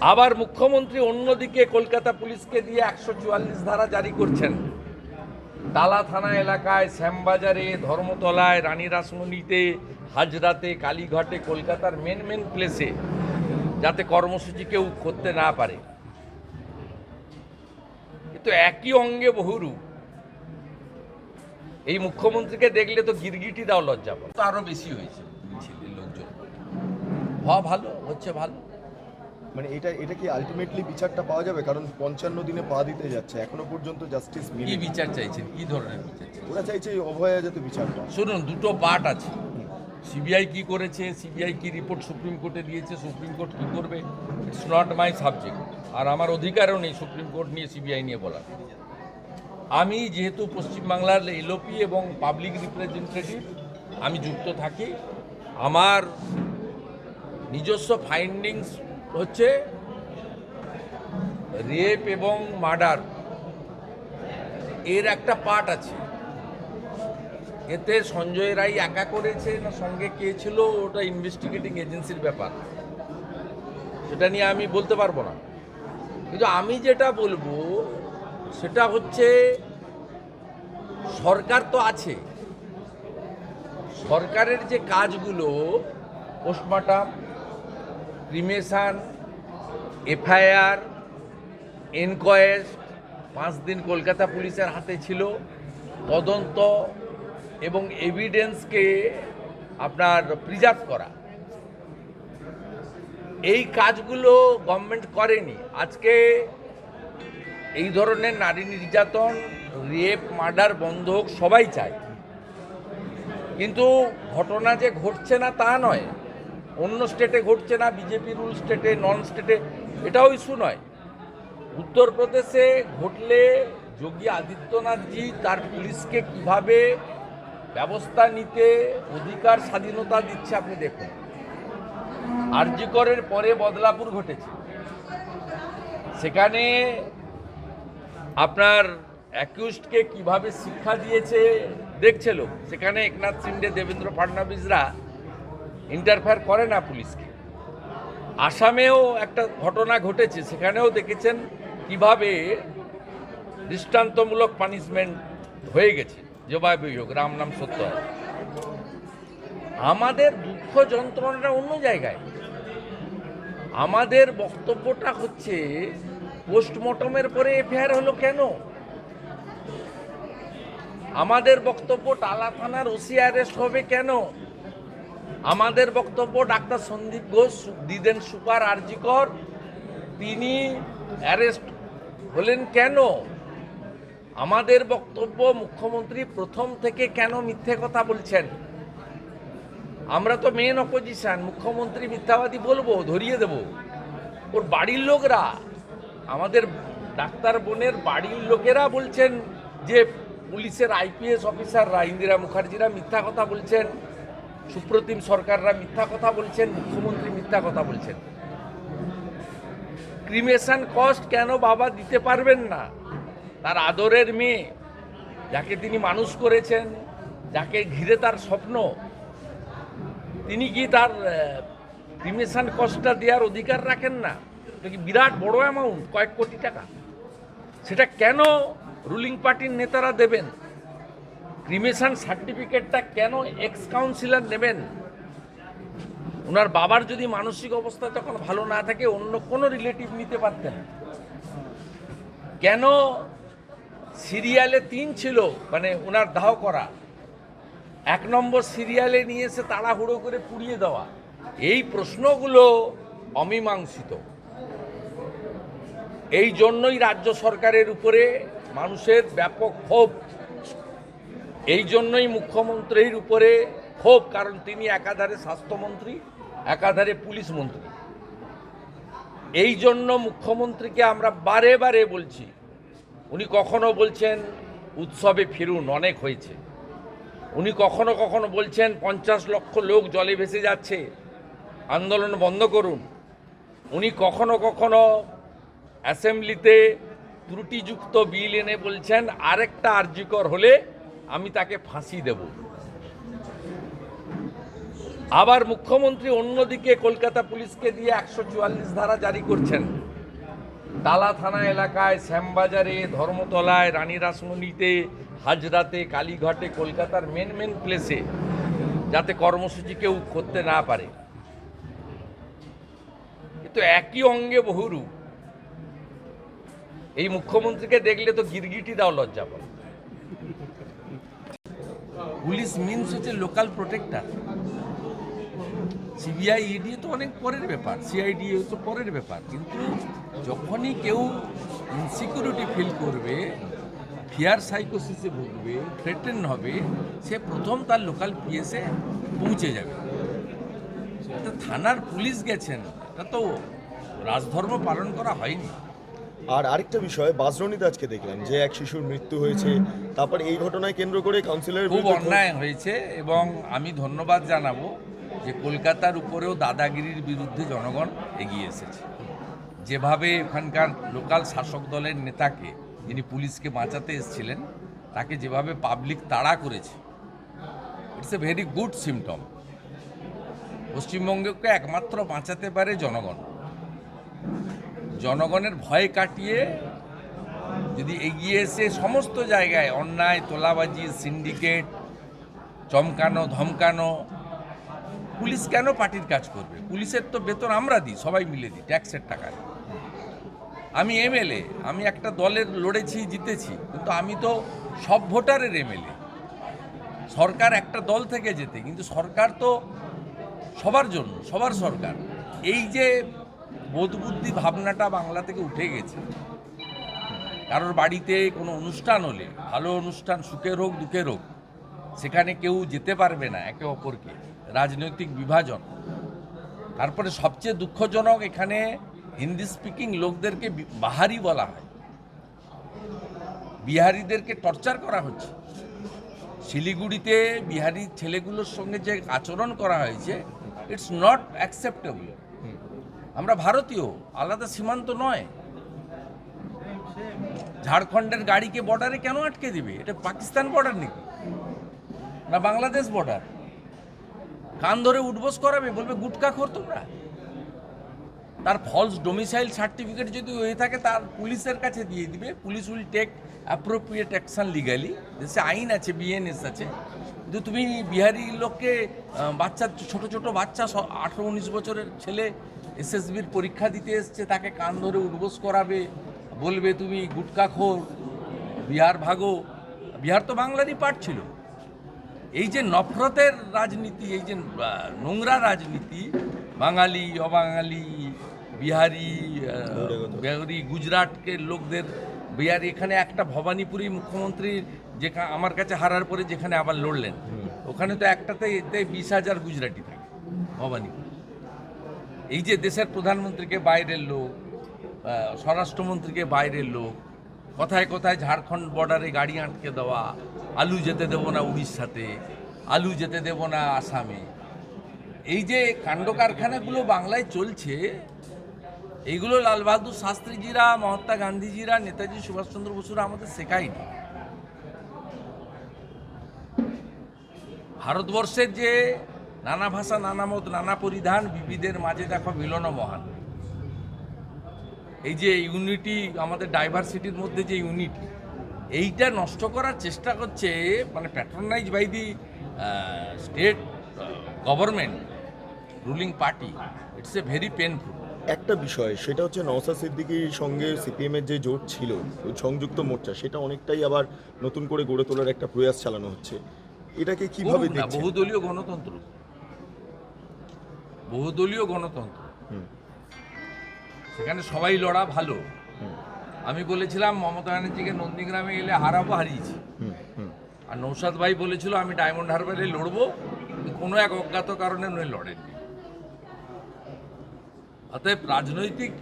আবার মুখ্যমন্ত্রী অন্যদিকে কলকাতা পুলিশকে দিয়ে একশো চুয়াল্লিশ ধারা জারি করছেন। টালা থানা এলাকায় শ্যামবাজারে ধর্মতলায় রানী রাসমণিতে হাজরাতে কালীঘাটে কলকাতার মেন মেন প্লেসে যাতে কর্মসূচি কেউ করতে না পারে। কিন্তু একই অঙ্গে বহুরূপ। এই মুখ্যমন্ত্রীকে দেখলে তো গিরগিটি দাও লজ্জা পাও তো আরও বেশি হয়েছে মিছিলের লোকজন। হওয়া ভালো হচ্ছে ভালো। মানে এটা এটা কি আলটিমেটলি বিচারটা পাওয়া যাবে? কারণ পঞ্চান্ন দিনে পা দিতে যাচ্ছে। এখনও পর্যন্ত জাস্টিস কি বিচার চাইছেন? কি ধরনের বিচার চাইছেন? ওরা চাইছে এই অভয়া যাতে বিচার পায় শুনুন দুটো পার্ট আছে। সিবিআই কি করেছে? সিবিআই কি রিপোর্ট সুপ্রিম কোর্টে দিয়েছে? সুপ্রিম কোর্ট কি করবে? ইটস নট মাই সাবজেক্ট আর আমার অধিকারও নেই সুপ্রিম কোর্ট নিয়ে সিবিআই নিয়ে বলার। আমি যেহেতু পশ্চিমবাংলার এলওপি এবং পাবলিক রিপ্রেজেন্টেটিভ আমি যুক্ত থাকি। আমার নিজস্ব ফাইন্ডিংস হচ্ছে রেপ এবং মার্ডার এর একটা পার্ট আছে। এতে সঞ্জয় রায় একা করেছে না সঙ্গে কে ছিল, ওটা ইনভেস্টিগেটিং এজেন্সির ব্যাপার। সেটা নিয়ে আমি বলতে পারব না। কিন্তু আমি যেটা বলব, সেটা হচ্ছে সরকার তো আছে। সরকারের যে কাজগুলো পোস্টমর্টম ক্রিমেশন এফআইআর, এনকোয়েস্ট, পাঁচ দিন কলকাতা পুলিশের হাতে ছিল। তদন্ত এবং এভিডেন্সকে আপনার প্রিজার্ভ করা। এই কাজগুলো গভর্নমেন্ট করেনি। আজকে এই ধরনের নারী নির্যাতন রেপ মার্ডার বন্ধ হোক, সবাই চায়। কিন্তু ঘটনা যে ঘটছে না তা নয়। অন্য স্টেটে ঘটছে না, বিজেপি রুল স্টেটে, নন স্টেটে, এটাও ইস্যু নয়। উত্তরপ্রদেশে ঘটলে যোগী আদিত্যনাথজি তার পুলিশকে কীভাবে ব্যবস্থা নিতে অধিকার, স্বাধীনতা দিচ্ছে আপনি দেখুন। আরজিকরের পরে বদলাপুর ঘটেছে। সেখানে আপনার অ্যাকিউজডকে কীভাবে শিক্ষা দিয়েছে, দেখছে লোক। সেখানে একনাথ শিন্ডে দেবেন্দ্র ফাডনাবিসরা ইন্টারফেয়ার করে না পুলিশকে। আসামেও একটা ঘটনা ঘটেছে, সেখানেও দেখেছেন কীভাবে দৃষ্টান্তমূলক পানিশমেন্ট হয়ে গেছে। জবাই জবাবিয়োগ রাম নাম সত্য। আমাদের দুঃখ যন্ত্রণাটা অন্য জায়গায়। আমাদের বক্তব্যটা হচ্ছে পোস্টমর্টমের পরে এফআইআর হলো কেন? আমাদের বক্তব্য টালা থানার ওসি হবে কেন? আমাদের বক্তব্য ডাক্তার সন্দীপ ঘোষ, দিদেন সুপার আরজিকর। তিনি অ্যারেস্ট হলেন কেন? আমাদের বক্তব্য মুখ্যমন্ত্রী প্রথম থেকে কেন মিথ্যে কথা বলছেন? আমরা তো মেন অপোজিশন মুখ্যমন্ত্রী মিথ্যাবাদী বলব, ধরিয়ে দেব। ওর বাড়ির লোকরা, আমাদের ডাক্তার বোনের বাড়ির লোকেরা বলছেন যে পুলিশের আইপিএস অফিসাররা, ইন্দিরা মুখার্জিরা মিথ্যা কথা বলছেন। সুপ্রতিম সরকাররা মিথ্যা কথা বলছেন, মুখ্যমন্ত্রী মিথ্যা কথা বলছেন। ক্রিমেশন কস্ট কেন বাবা দিতে পারবেন না? তার আদরের মেয়ে, যাকে তিনি মানুষ করেছেন, যাকে ঘিরে তার স্বপ্ন, তিনি কি তার ক্রিমেশন কস্টটা দেওয়ার অধিকার রাখেন না? এটা কি বিরাট বড় অ্যামাউন্ট কয়েক কোটি টাকা? সেটা কেন রুলিং পার্টির নেতারা দেবেন? ক্রিমেশন সার্টিফিকেটটা কেন এক্স কাউন্সিলর নেবেন? ওনার বাবার যদি মানসিক অবস্থা তখন ভালো না থাকে, অন্য কোনো রিলেটিভ নিতে পারতেন। কেন সিরিয়ালে তিন ছিল? মানে ওনার দাহ করা। এক নম্বর সিরিয়ালে নিয়ে এসে তাড়াহুড়ো করে পুড়িয়ে দেওয়া। এই প্রশ্নগুলো অমীমাংসিত। এই জন্যই রাজ্য সরকারের উপরে মানুষের ব্যাপক ক্ষোভ। এই জন্যই মুখ্যমন্ত্রীর উপরে ক্ষোভ, কারণ তিনি একাধারে স্বাস্থ্যমন্ত্রী, একাধারে পুলিশ মন্ত্রী। এই জন্য মুখ্যমন্ত্রীকে আমরা বারে বারে বলছি, উনি কখনো বলছেন উৎসবে ফিরুন, অনেক হয়েছে। উনি কখনো কখনো বলছেন পঞ্চাশ লক্ষ লোক জলে ভেসে যাচ্ছে, আন্দোলন বন্ধ করুন। উনি কখনো কখনো অ্যাসেম্বলিতে ত্রুটিযুক্ত বিল এনে বলছেন, আরেকটা আর্যিকর হলে আমি তাকে ফাঁসি দেব। আবার মুখ্যমন্ত্রী অন্যদিকে কলকাতা পুলিশকে দিয়ে একশো চুয়াল্লিশ ধারা জারি করছেন। টালা থানা এলাকায় শ্যামবাজারে, ধর্মতলায়, রানী রাসমণিতে, হাজরাতে, কালীঘাটে, কলকাতার মেন মেন প্লেসে যাতে কর্মসূচি কেউ করতে না পারে। কিন্তু একই অঙ্গে বহুরূপ। এই মুখ্যমন্ত্রীকে দেখলে তো গিরগিটি দাও লজ্জা পাবে। পুলিশ মিনস হচ্ছে লোকাল প্রোটেক্টার সিবিআই ইডি তো অনেক পরের ব্যাপার। সিআইডি তো পরের ব্যাপার। কিন্তু যখনই কেউ ইনসিকিউরিটি ফিল করবে ফিয়ার সাইকোসিসে ভুগবে থ্রেটেন হবে, সে প্রথম তার লোকাল পিএসে পৌঁছে যাবে। থানার পুলিশ গেছেন, এটা তো রাজধর্ম পালন করা হয়নি। আর আরেকটা বিষয় বাসরণীতে আজকে দেখলাম যে এক শিশুর মৃত্যু হয়েছে। তারপর এই ঘটনায় কেন্দ্র করে কাউন্সিলরের খুব অন্যায় হয়েছে এবং আমি ধন্যবাদ জানাব যে কলকাতার উপরেও দাদাগিরির বিরুদ্ধে জনগণ এগিয়ে এসেছে। যেভাবে ওখানকার লোকাল শাসক দলের নেতাকে যিনি পুলিশকে বাঁচাতে এসেছিলেন তাকে যেভাবে পাবলিক তাড়া করেছে it's a very good symptom পশ্চিমবঙ্গকে একমাত্র বাঁচাতে পারে জনগণ। জনগণের ভয় কাটিয়ে যদি এগিয়ে এসে সমস্ত জায়গায় অন্যায়, তোলাবাজি, সিন্ডিকেট, চমকানো, ধমকানো, পুলিশ কেন পার্টির কাজ করবে? পুলিশের তো বেতন আমরা দিই, সবাই মিলে দিই, ট্যাক্সের টাকায় আমি এমএলএ, আমি একটা দলের লড়েছি, জিতেছি, কিন্তু আমি তো সব ভোটারের এমএলএ। সরকার একটা দল থেকে যেতে, কিন্তু সরকার তো সবার জন্য, সবার সরকার। এই যে বোধবুদ্ধি ভাবনাটা বাংলা থেকে উঠে গেছে। কারোর বাড়িতে কোনো অনুষ্ঠান হলে, ভালো অনুষ্ঠান সুখের হোক, দুঃখের হোক, সেখানে কেউ যেতে পারবে না একে অপরকে। রাজনৈতিক বিভাজন। তারপরে সবচেয়ে দুঃখজনক এখানে হিন্দি স্পিকিং লোকদেরকে বাহারি বলা হয়। বিহারিদেরকে টর্চার করা হচ্ছে। শিলিগুড়িতে বিহারি ছেলেগুলোর সঙ্গে যে আচরণ করা হয়েছে ইটস নট অ্যাকসেপ্টেবল আমরা ভারতীয়, আলাদা সীমান্ত নয়। ঝাড়খণ্ডের গাড়িকে বর্ডারে কেন আটকে দিবে? এটা পাকিস্তান বর্ডার নাকি না বাংলাদেশ বর্ডার কান ধরে উঠবোস করাবে, বলবে, গুটকা খোর তোমরা। তার ফলস ডোমিসাইল সার্টিফিকেট যদি হয়ে থাকে, তার পুলিশের কাছে দিয়ে দিবে। Police will take appropriate action legally দেশে আইন আছে বিএনএস আছে। কিন্তু তুমি বিহারি লোককে বাচ্চা, ছোট ছোট বাচ্চা আঠেরো, উনিশ বছরের ছেলে এসএসবির পরীক্ষা দিতে এসছে তাকে কান ধরে উঠবোস করাবে বলবে তুমি গুটকা খোর বিহার ভাগো। বিহার তো বাংলারই পার্ট ছিল। এই যে নফরতের রাজনীতি এই যে নোংরা রাজনীতি বাঙালি অবাঙালি বিহারি বিহারি গুজরাটকে লোকদের বিহারি এখানে একটা ভবানীপুরি মুখ্যমন্ত্রী যেখানে আমার কাছে হারার পরে যেখানে আবার লড়লেন ওখানে তো একটাতে এতে বিশ হাজার গুজরাটি থাকে ভবানীপুর। এই যে দেশের প্রধানমন্ত্রীকে বাইরের লোক স্বরাষ্ট্রমন্ত্রীকে বাইরের লোক, কোথায় কোথায় ঝাড়খণ্ড বর্ডারে গাড়ি আটকে দেওয়া, আলু যেতে দেবো না উড়িষ্যাতে, আলু যেতে দেবো না আসামে। এই যে কাণ্ড কারখানাগুলো বাংলায় চলছে, এইগুলো লালবাহাদুর শাস্ত্রীজিরা, মহাত্মা গান্ধীজিরা, নেতাজি সুভাষচন্দ্র বসুরা আমাদের শেখায়নি। ভারতবর্ষের যে নানা ভাষা নানা মত নানা পরিধান বিবিধের মাঝে দেখো মিলন মহান। এই যে ইউনিটি আমাদের ডাইভার্সিটির মধ্যে যে ইউনিটি এইটা নষ্ট করার চেষ্টা করছে মানে patronize by the state government ruling party it's a very painful একটা বিষয় সেটা হচ্ছে নওসাদ সিদ্দিকির সঙ্গে সিপিএম এর যে জোট ছিল সংযুক্ত মোর্চা সেটা অনেকটাই আবার নতুন করে গড়ে তোলার একটা প্রয়াস চালানো হচ্ছে। এটাকে কীভাবে বহুদলীয় গণতন্ত্র। বহুদলীয় গণতন্ত্র। হুম। সেখানে সবাই লড়া ভালো। আমি বলেছিলাম মমতা ব্যানার্জিকে নন্দীগ্রামে এলে হারাবো হারিয়েছি। আর নৌসাদ ভাই বলেছিল আমি ডায়মন্ড হারবারে লড়বো কিন্তু কোনো এক অজ্ঞাত কারণে উনি লড়েননি। অতএব রাজনৈতিক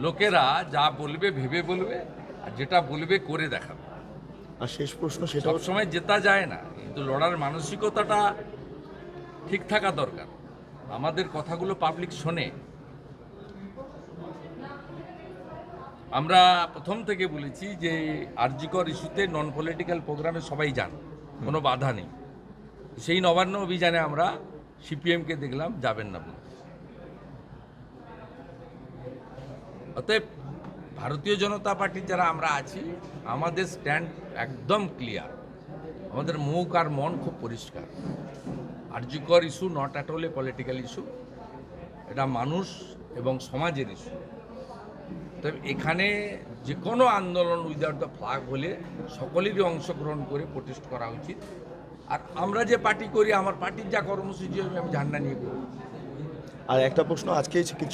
লোকেরা যা বলবে ভেবে বলবে আর যেটা বলবে করে দেখাবে। আর শেষ প্রশ্ন সেটা সবসময় জেতা যায় না কিন্তু লড়ার মানসিকতাটা ঠিক থাকা দরকার। আমাদের কথাগুলো পাবলিক শোনে। আমরা প্রথম থেকে বলেছি যে আরজিকর ইস্যুতে নন পলিটিক্যাল প্রোগ্রামে সবাই যান কোনো বাধা নেই। সেই নবান্ন অভিযানে আমরা সিপিএমকে দেখলাম যাবেন না অতএব ভারতীয় জনতা পার্টির যারা আমরা আছি আমাদের স্ট্যান্ড একদম ক্লিয়ার আমাদের মুখ আর মন খুব পরিষ্কার। RG Kar issue not at all a political issue এটা মানুষ এবং সমাজের ইস্যু তবে এখানে যে কোনো আন্দোলন উইদাউট দ্য ফ্লাগ হলে সকলেরই অংশগ্রহণ করে প্রোটেস্ট করা উচিত। আর আমরা যে পার্টি করি, আমার পার্টির যা কর্মসূচি আমি ঝান্ডা নিয়ে করব আর একটা প্রশ্ন, আজকে